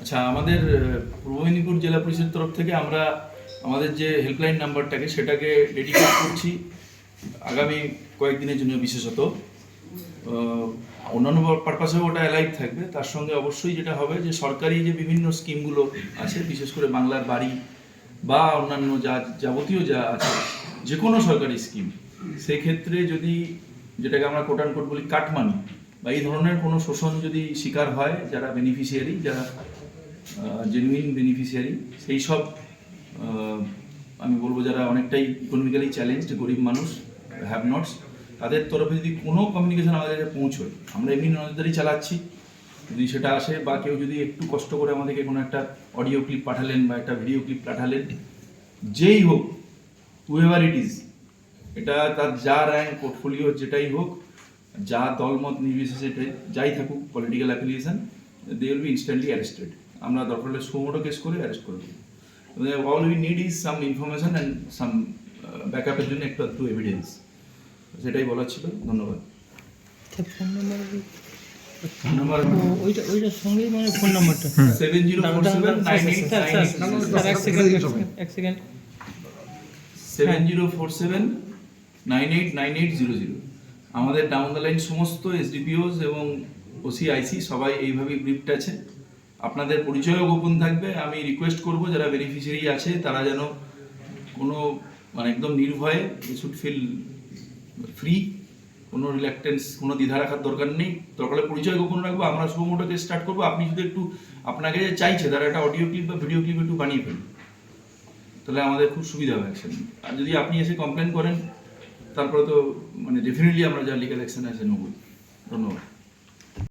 আচ্ছা আমাদের পূর্ব মেদিনীপুর জেলা পরিষদের তরফ থেকে আমরা আমাদের যে হেল্পলাইন নাম্বারটাকে সেটাকে ডেডিকেট করছি আগামী কয়েকদিনের জন্য বিশেষত। অন্যান্য পারপাসেও ওটা অ্যালাইভ থাকবে। তার সঙ্গে অবশ্যই যেটা হবে যে সরকারি যে বিভিন্ন স্কিমগুলো আছে, বিশেষ করে বাংলার বাড়ি বা অন্যান্য যা যাবতীয় যা আছে যে কোনো সরকারি স্কিম সেই ক্ষেত্রে যদি যেটাকে আমরা কোটান কোট বলি কাটমানি বা এই ধরনের কোনো শোষণ যদি শিকার হয় যারা বেনিফিশিয়ারি যারা জেনুইন বেনিফিশিয়ারি সেই সব আমি বলব যারা অনেকটাই ইকোনমিক্যালি চ্যালেঞ্জড গরিব মানুষ হ্যাভ নটস তাদের তরফে যদি কোনো কমিউনিকেশন আমাদের কাছে পৌঁছয়, আমরা এমনি নজরদারি চালাচ্ছি, যদি সেটা আসে বা কেউ যদি একটু কষ্ট করে আমাদেরকে কোনো একটা অডিও ক্লিপ পাঠালেন বা একটা ভিডিও ক্লিপ পাঠালেন, যেই হোক হুএভার ইট ইজ এটা তার যা র্যাঙ্ক পোর্টফোলিও যেটাই হোক যা দলমত নির্বিশেষে যাই থাকুক political affiliation they will be instantly arrested আমরা দরকার হলে সুমোটো কেস করে অ্যারেস্ট করে দেবো all we need is some information and some ব্যাকআপের জন্য একটু একটু এভিডেন্স সেটাই বলার ছিল। ধন্যবাদ। ফোন নাম্বার নাম্বার ওইটা ওইটার সঙ্গেই মানে ফোন নাম্বারটা seven zero four seven nine eight sir, sir, sir, এক সেকেন্ড এক সেকেন্ড, এক second seven zero four seven nine eight nine eight zero zero আমাদের ডাউন দ্য লাইন সমস্ত এসডিপিওস এবং ওসিআইসি সবাই এইভাবেই ব্রিফড আছে। আপনাদের পরিচয়ও গোপন থাকবে। আমি রিকোয়েস্ট করব যারা বেনিফিশিয়ারি আছে, তারা যেন কোনো মানে একদম নির্ভয়ে ই শুড ফিল ফ্রি কোনো রিল্যাক্টেন্স কোনো দ্বিধা রাখার দরকার নেই। দরকার পরিচয় গোপন রাখব, আমরা শুভমোটোকে স্টার্ট করব। আপনি যদি একটু আপনাকে যে চাইছে, তারা একটা অডিও ক্লিপ বা ভিডিও ক্লিপ একটু বানিয়ে ফেলুন। তাহলে আমাদের খুব সুবিধা হবে অ্যাকশন আর যদি আপনি এসে কমপ্লেন করেন তারপরে তো মানে ডেফিনেটলি আমরা যা লিগাল অ্যাকশন আছে নব্বই ধন্যবাদ।